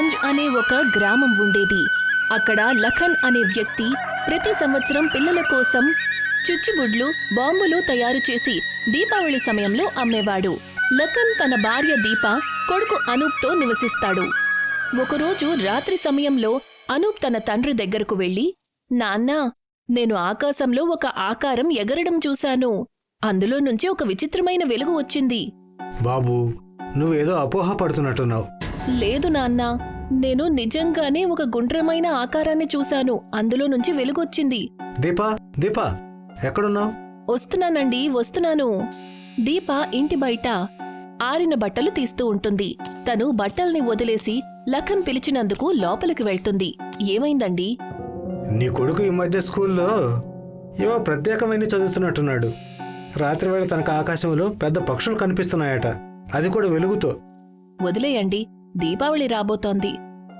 గంజ్ అనే ఒక గ్రామం ఉండేది. అక్కడ లఖన్ అనే వ్యక్తి ప్రతి సంవత్సరం పిల్లల కోసం చుచ్చుబుడ్లు బాంబులు తయారు చేసి దీపావళి సమయంలో అమ్మేవాడు. లఖన్ తన భార్య దీప కొడుకు అనూప్తో నివసిస్తాడు. ఒకరోజు రాత్రి సమయంలో అనూప్ తన తండ్రి దగ్గరకు వెళ్ళి నాన్నా నేను ఆకాశంలో ఒక ఆకారం ఎగరడం చూశాను. అందులో నుంచి ఒక విచిత్రమైన వెలుగు వచ్చింది. బాబు నువ్వేదో అపోహ పడుతున్నట్టున్నావు. లేదు నాన్నా నేను నిజంగానే ఒక గుండ్రమైన ఆకారాన్ని చూశాను. అందులో నుంచి వెలుగొచ్చింది. దీపా దీపా ఎక్కడున్నావు? వస్తున్నానండి వస్తున్నాను. దీప ఇంటి బయట ఆరిన బట్టలు తీస్తూ ఉంటుంది. తను బట్టల్ని వదిలేసి లఖన్ పిలిచినందుకు లోపలికి వెళ్తుంది. ఏమైందండి? నీ కొడుకు ఈ మధ్య స్కూల్లో ఏవో ప్రత్యేకమైన చదువుతున్నట్టున్నాడు. రాత్రివేళ తనకు ఆకాశంలో పెద్ద పక్షులు కనిపిస్తున్నాయట. అది కూడా వెలుగుతో. వదిలేయండి. దీపావళి రాబోతోంది.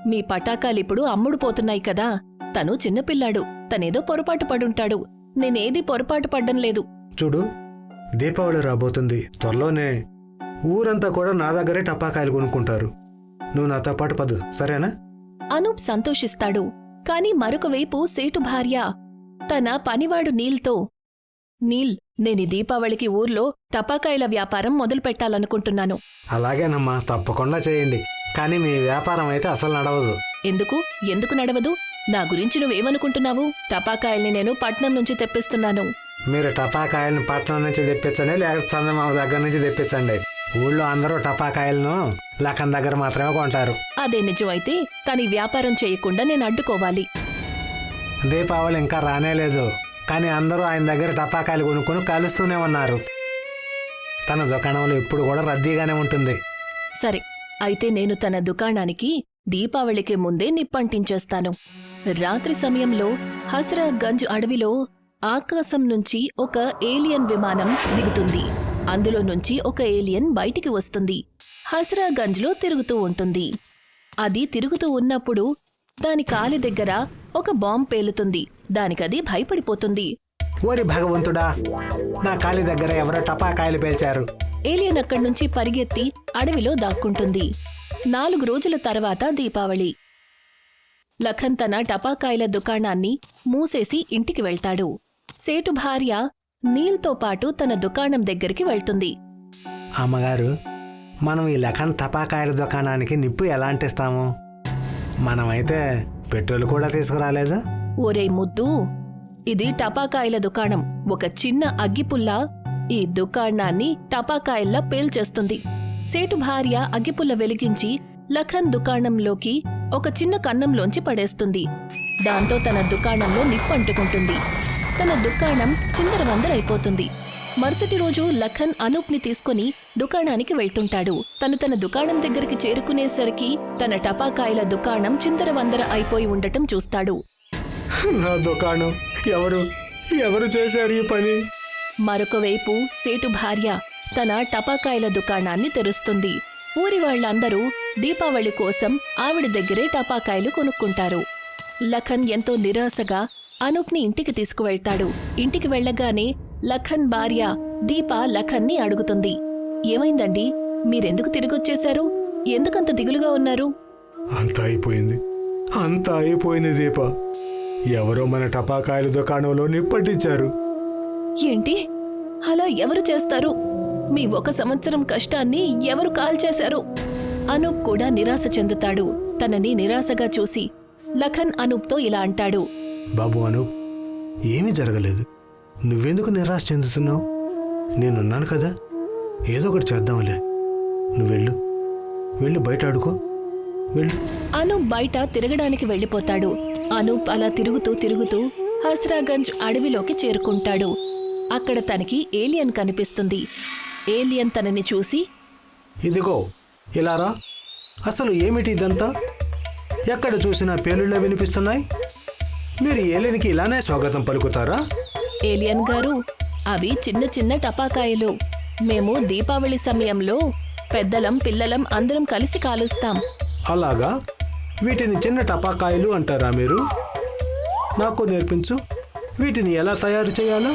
మీ పటాకాలిప్పుడు అమ్ముడు పోతున్నాయి కదా. తను చిన్నపిల్లాడు. తనేదో పొరపాటు పడుంటాడు. నేనేది పొరపాటు పడ్డం లేదు. చూడు దీపావళి రాబోతుంది. త్వరలోనే ఊరంతా కూడా నా దగ్గరే టపాకాయలు కొనుక్కుంటారు. నువ్వు నాతో పాటు పదు సరేనా? అనూప్ సంతోషిస్తాడు. కాని మరొక వైపు సేటు భార్య. తన పనివాడు నీల్తో నీల్ నేని దీపావళికి ఊర్లో టపాకాయల వ్యాపారం మొదలు పెట్టాలనుకుంటున్నాను అలాగేనమ్మా తప్పకుండా చేయండి. కానీ మీ వ్యాపారం అయితే అసలు నడవదు. ఎందుకు? ఎందుకు నడవదు? నా గురించి నువ్వేమనుకుంటున్నావు? టపాకాయల్ని నేను పట్నం నుంచి తెప్పిస్తున్నాను. మీరు టపాకాయలను పట్టణం నుంచి తెప్పించండి లేకపోతే చందమామ దగ్గర నుంచి తెప్పించండి. ఊళ్ళో అందరూ టపాకాయలను లఖన్ దగ్గర మాత్రమే కొంటారు. అదే నిజమైతే తని వ్యాపారం చేయకుండా నేను అడ్డుకోవాలి. దీపావళి ఇంకా రానేలేదు కానీ అందరూ ఆయన దగ్గర టపాకాయలు కొనుక్కొని కలుస్తూనే ఉన్నారు. తన దుకాణంలో ఎప్పుడు కూడా రద్దీగానే ఉంటుంది. సరే అయితే నేను తన దుకాణానికి దీపావళికి ముందే నిప్పంటించేస్తాను. రాత్రి సమయంలో హస్రాగంజ్ అడవిలో ఆకాశం నుంచి ఒక ఏలియన్ విమానం దిగుతుంది. అందులో నుంచి ఒక ఏలియన్ బయటికి వస్తుంది. హస్రాగంజ్లో తిరుగుతూ ఉంటుంది. అది తిరుగుతూ ఉన్నప్పుడు దాని కాలి దగ్గర ఒక బాంబ్ పేలుతుంది. దానికది భయపడిపోతుంది. ఓరి భగవంతుడా నా కాలి దగ్గర ఎవరో టపాకాయలు పేల్చారు. ఏలియన్ అక్కడి నుంచి పరిగెత్తి అడవిలో దాక్కుంటుంది. నాలుగు రోజుల తర్వాత దీపావళి. లఖన్ తన టపాకాయల దుకాణాన్ని మూసేసి ఇంటికి వెళ్తాడు. సేటు భార్య నీల్తో పాటు తన దుకాణం దగ్గరికి వెళ్తుంది. అమ్మగారు మనం ఈ లఖన్ టపాకాయల దుకాణానికి నిప్పు ఎలా అంటిస్తాము? మనమైతే పెట్రోల్ కూడా తీసుకురాలేదు. ఓరే ముద్దు ఇది టపాకాయల దుకాణం. ఒక చిన్న అగ్గిపుల్ల ఈ దుకాణాన్ని టపాకాయల్లా పేల్చేస్తుంది. సేటు భార్య అగ్గిపుల్ల వెలిగించి లఖన్ దుకాణంలోకి ఒక చిన్న కన్నంలోంచి పడేస్తుంది. దాంతో తన దుకాణంలో నిప్పంటుకుంటుంది. తన దుకాణం చిందరవందరైపోతుంది. మరుసటి రోజు లఖన్ అనూప్ని తీసుకుని దుకాణానికి వెళ్తుంటాడు. తను తన దుకాణం దగ్గరికి చేరుకునేసరికి తన టపాకాయల దుకాణం చిందరవందర అయిపోయి ఉండటం చూస్తాడు. నా దుకాణం ఎవరు? ఎవరు చేశారు ఈ పని? మరొక వైపు సేటు భార్య తన టపాకాయల దుకాణాన్ని తెరుస్తుంది. ఊరి వాళ్ళందరూ దీపావళి కోసం ఆవిడ దగ్గరే టపాకాయలు కొనుక్కుంటారు. లఖన్ ఎంతో నిరాశగా అనూప్ని ఇంటికి తీసుకువెళ్తాడు. ఇంటికి వెళ్ళగానే లఖన్ భార్య దీప లఖన్ని అడుగుతుంది. ఏమైందండి? మీరెందుకు తిరిగొచ్చేశారు? ఎందుకంత దిగులుగా ఉన్నారు? అంతా అయిపోయింది. అంతా అయిపోయింది దీప. ఎవరో మన టపాకాయల దుకాణంలో నిప్పట్టించారు ఏంటి? అలా ఎవరు చేస్తారు? మీ ఒక సంవత్సరం కష్టాన్ని ఎవరు కాల్చేశారు? అనూప్ కూడా నిరాశ చెందుతాడు. తనని నిరాశగా చూసి లఖన్ అనూప్తో ఇలా అంటాడు. బాబు అను ఏమీ జరగలేదు. నువ్వెందుకు నిరాశ చెందుతున్నావు? నేనున్నాను కదా. ఏదో ఒకటి చేద్దాంలే. నువ్వు వెళ్ళు. వెళ్ళి బయట ఆడుకో. వెళ్ళు. అనూప్ బయట తిరగడానికి వెళ్ళిపోతాడు. అనూప్ అలా తిరుగుతూ తిరుగుతూ హస్రాగంజ్ అడవిలోకి చేరుకుంటాడు. అక్కడ తనకి ఏలియన్ కనిపిస్తుంది. ఏలియన్ తనని చూసి ఇదిగో ఇలా రా. అసలు ఏమిటి ఇదంతా? ఎక్కడ చూసినా పేలుళ్ళ వినిపిస్తున్నాయి. మీరు ఏలియన్కి ఇలానే స్వాగతం పలుకుతారా? ఏలియన్ గారు అవి చిన్న చిన్న టపాకాయలు. మేము దీపావళి సమయంలో పెద్దలం పిల్లలం అందరం కలిసి కాలుస్తాం. అలాగా? వీటిని చిన్న టపాకాయలు అంటారా మీరు? నాకు నేర్పించు. వీటిని ఎలా తయారు చేయాలో?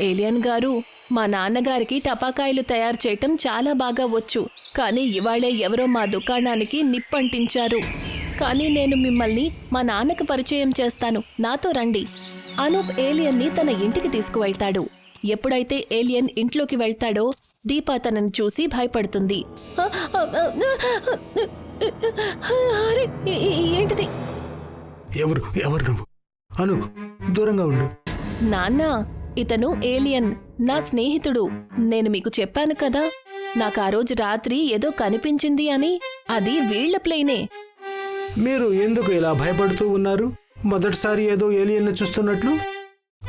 ఏలియన్ గారు మా నాన్నగారికి టపాకాయలు తయారు చేయటం చాలా బాగా వచ్చు. కానీ ఇవాళే ఎవరో మా దుకాణానికి నిప్పంటించారు. కానీ నేను మిమ్మల్ని మా నాన్నకు పరిచయం చేస్తాను. నాతో రండి. అనూప్ ఏలియన్ని తన ఇంటికి తీసుకువెళ్తాడు. ఎప్పుడైతే ఏలియన్ ఇంట్లోకి వెళ్తాడో దీప తనని చూసి భయపడుతుంది. అరే ఏంటిది? ఎవరు ఎవరు నువ్వు? అను దూరంగా ఉండు. నాన్న ఇతను ఏలియన్. నా స్నేహితుడు. నేను మీకు చెప్పాను కదా నాకు ఆ రోజు రాత్రి ఏదో కనిపించింది అని అది వీళ్ళ ప్లేనే. మీరు ఎందుకు ఇలా భయపడుతూ ఉన్నారు? మొదటిసారి ఏదో ఏలియన్ను చూస్తున్నట్లు?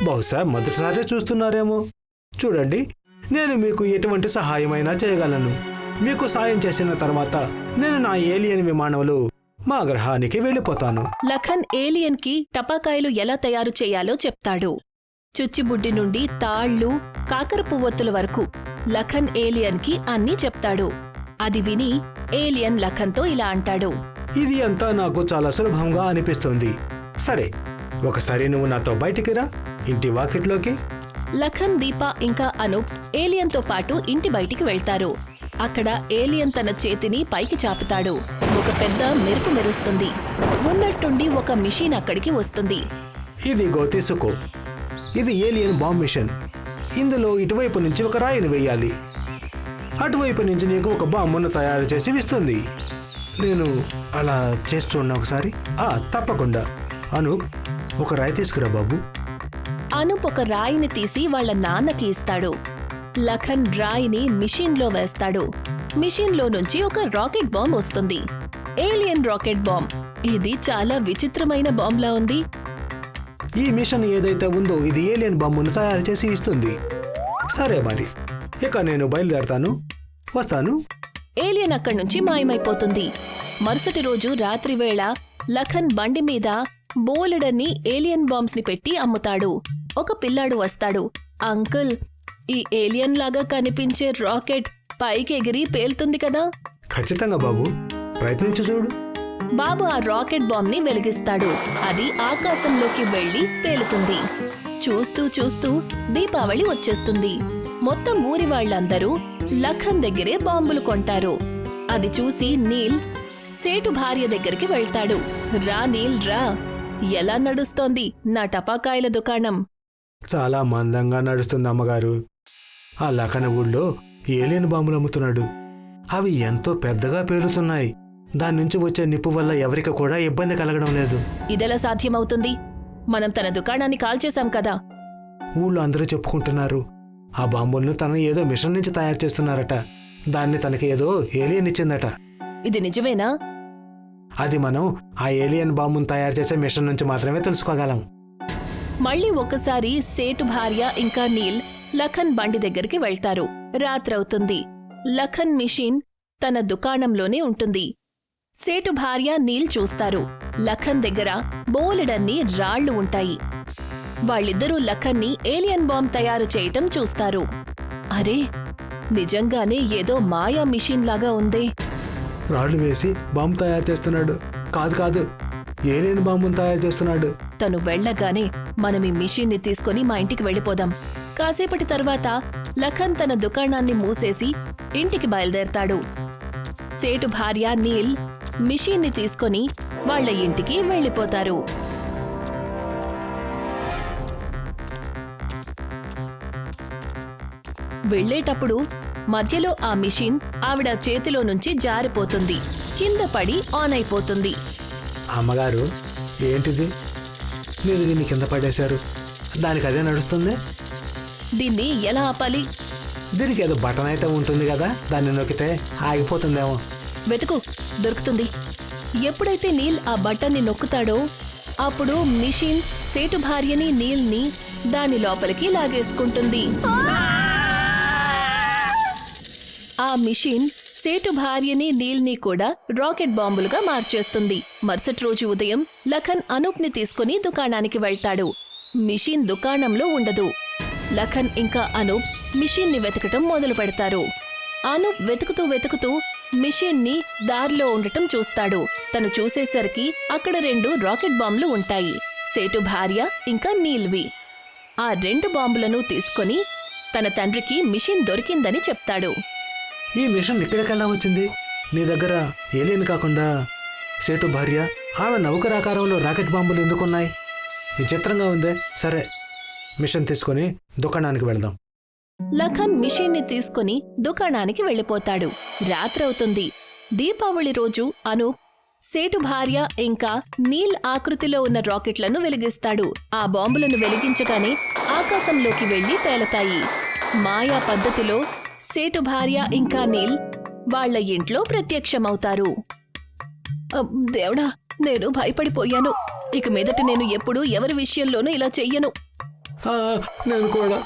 బహుశా మొదటిసారే చూస్తున్నారేమో. చూడండి నేను మీకు ఎటువంటి సహాయమైనా చేయగలను. మీకు సాయం చేసిన తర్వాత నేను నా ఏలియన్ విమానంలో మా గ్రహానికి వెళ్ళిపోతాను. లఖన్ ఏలియన్కి టపాకాయలు ఎలా తయారు చేయాలో చెప్తాడు. చుచ్చిబుడ్డి నుండి తాళ్ళు కాకర పువ్వొత్తుల వరకు లఖన్ ఏలియన్కి అన్నీ చెప్తాడు. అది విని ఏలియన్ లఖన్తో ఇలా అంటాడు. ఇది అంతా నాకు చాలా సులభంగా అనిపిస్తుంది. సరే ఒకసారి నువ్వు నాతో బయటికి రా ఇంటి వాకిట్లోకి. లఖన్ దీప ఇంకా అనూప్ ఏలియన్తో పాటు ఇంటి బయటికి వెళ్తారు. అక్కడ ఏలియన్ తన చేతిని పైకి చాపుతాడు. ఒక పెద్ద మెరుపు మెరుస్తుంది. ఉన్నట్టుండి ఒక మిషన్ అక్కడికి వస్తుంది. ఇదిగో తీసుకో ఇది ఏలియన్ బాంబ్ మిషన్. ఇందులో ఇటువైపు నుంచి ఒక రాయిని వేయాలి. అటువైపు నుంచి నీకు ఒక బాంబును తయారు చేసి ఇస్తుంది. నేను అలా చేసి చూడండి ఒకసారి? ఆ తప్పకుండా. అను ఒక రాయి తీసుకురా బాబు. అనూప్ ఒక రాయిని తీసి వాళ్ళ నాన్నకి ఇస్తాడు. లఖన్ రాయిని మిషన్లో వేస్తాడు. మిషన్లో నుంచి ఒక రాకెట్ బాంబ్ వస్తుంది. Alien rocket bomb. ఇది చాలా విచిత్రమైన బాంబ్లా ఉంది. ఈ మిషన్ ఏదైతే ఉందో ఇది ఏలియన్ బాంబును తయారు చేసి ఇస్తుంది. సరే మరి. ఇక నేను బయలుదేరతాను. వస్తాను. ఏలియన్ అక్కడి నుంచి మాయమైపోతుంది. మరుసటి రోజు రాత్రి వేళ లఖన్ బండి మీద బోలెడన్ని ఏలియన్ బాంబ్స్ని పెట్టి అమ్ముతాడు. ఒక పిల్లాడు వస్తాడు. అంకుల్ ఈ ఏలియన్ లాగా కనిపించే రాకెట్ పైకి ఎగిరి పేలుతుంది కదా. ఖచ్చితంగా బాబు. ప్రయత్నించి చూడు. బాబు ఆ రాకెట్ బాంబ్ని వెలిగిస్తాడు. అది ఆకాశంలోకి వెళ్ళి పేలుతుంది. చూస్తూ చూస్తూ దీపావళి వచ్చేస్తుంది. మొత్తం ఊరి వాళ్ళందరూ లఖన్ దగ్గరే బాంబులు కొంటారు. అది చూసి నీల్ సేటు భార్య దగ్గరికి వెళ్తాడు. రా నీల్ రా. ఎలా నడుస్తోంది నా టపాకాయల దుకాణం? చాలా మందంగా నడుస్తుంది అమ్మగారు. ఆ లఖన ఊళ్ళో ఏలియన్ బాంబులు అమ్ముతున్నాడు. అవి ఎంతో పెద్దగా పేలుతున్నాయి. దాని నుంచి వచ్చే నిప్పు వల్ల ఎవరికి కూడా ఇబ్బంది కలగడం లేదు. ఇదెలా సాధ్యమవుతుంది? మనం తన దుకాణాన్ని కాల్చేశాం కదా. ఊళ్ళో అందరూ చెప్పుకుంటున్నారు. ఆ బాంబులను తన ఏదో మిషన్ నుంచి తయారు చేస్తున్నారట. దాన్ని తనకి ఏదో ఏలియన్ ఇచ్చిందట. ఇది నిజమేనా? అది మనం ఆ ఏలియన్ బాంబును తయారు చేసే మిషన్ నుంచి మాత్రమే తెలుసుకోగలం. మళ్ళీ ఒకసారి సేటు భార్య ఇంకా నీల్ లఖన్ బండి దగ్గరికి వెళ్తారు. రాత్రవుతుంది. లఖన్ మిషన్ తన దుకాణంలోనే ఉంటుంది. సేటు భార్య నీల్ చూస్తారు. లఖన్ దగ్గర బోలెడన్ని రాళ్ళు ఉంటాయి. వాళ్ళిద్దరూ లఖన్ని ఏలియన్ బాంబ్ తయారు చేయటం చూస్తారు. అరే నిజంగానే ఏదో మాయా మిషన్ లాగా ఉందే. రాళ్ళు వేసి బాంబు తయారు చేస్తున్నాడు. కాదు కాదు ఏలియన్ బాంబును తయారు చేస్తున్నాడు. తను వెళ్ళగానే మనం ఈ మిషన్ని తీసుకొని మా ఇంటికి వెళ్ళిపోదాం. కాసేపటి తర్వాత లఖన్ తన దుకాణాన్ని మూసేసి ఇంటికి బయలుదేరతాడు. సేటు భార్య నీల్ మిషిన్ని తీసుకొని వాళ్ళ ఇంటికి వెళ్ళిపోతారు. వెళ్ళేటప్పుడు మధ్యలో ఆ మిషన్ ఆవిడ చేతిలో నుంచి జారిపోతుంది. కింద పడి ఆన్ అయిపోతుంది. అమ్మగారు ఏంటిది? మీరు దీన్ని కింద పడేశారు. దానికి అదే నడుస్తుంది? దీన్ని ఎలా ఆపాలి? దీనికి ఏదో బటన్ అయితే ఉంటుంది కదా దాన్ని నొక్కితే ఆగిపోతుందేమో. వెతుకు దొరుకుతుంది. ఎప్పుడైతే నీల్ ఆ బటన్ని నొక్కుతాడో అప్పుడు మిషన్ సేటు భార్యని నీల్ని దాని లోపలికి లాగేసుకుంటుంది. ఆ మిషన్ సేటు భార్యని నీల్ని కూడా రాకెట్ బాంబులుగా మార్చేస్తుంది. మరుసటి రోజు ఉదయం లఖన్ అనూప్ని తీసుకుని దుకాణానికి వెళ్తాడు. మిషన్ దుకాణంలో ఉండదు. లఖన్ ఇంకా అనూప్ మిషిన్ని వెతకటం మొదలు పెడతారు. అనూప్ వెతుకుతూ వెతుకుతూ మిషిన్ని దారిలో ఉండటం చూస్తాడు. తను చూసేసరికి అక్కడ రెండు రాకెట్ బాంబులు ఉంటాయి. సేటు భార్య ఇంకా నీల్వి. ఆ రెండు బాంబులను తీసుకొని తన తండ్రికి మిషన్ దొరికిందని చెప్తాడు. ఈ మిషన్ ఇక్కడికెలా వచ్చింది? నీ దగ్గర ఏలియన్ కాకుండా సేటు భార్య ఆమె నౌకరాకారంలో రాకెట్ బాంబులు ఎందుకున్నాయి? విచిత్రంగా ఉందే. సరే మిషన్ తీసుకొని దుకాణానికి వెళ్దాం. లఖన్ మిషన్ని తీసుకుని దుకాణానికి వెళ్ళిపోతాడు. రాత్రవుతుంది. దీపావళి రోజు అనూప్ సేటు భార్య ఇంకా నీల్ ఆకృతిలో ఉన్న రాకెట్లను వెలిగిస్తాడు. ఆ బాంబులను వెలిగించగానే ఆకాశంలోకి వెళ్ళి పేలతాయి. మాయా పద్ధతిలో సేటు భార్య ఇంకా నీల్ వాళ్ళ ఇంట్లో ప్రత్యక్షమవుతారు. దేవుడా నేను భయపడిపోయాను. ఇక మీదట నేను ఎప్పుడూ ఎవరి విషయంలోనూ ఇలా చెయ్యను. నేను కూడా.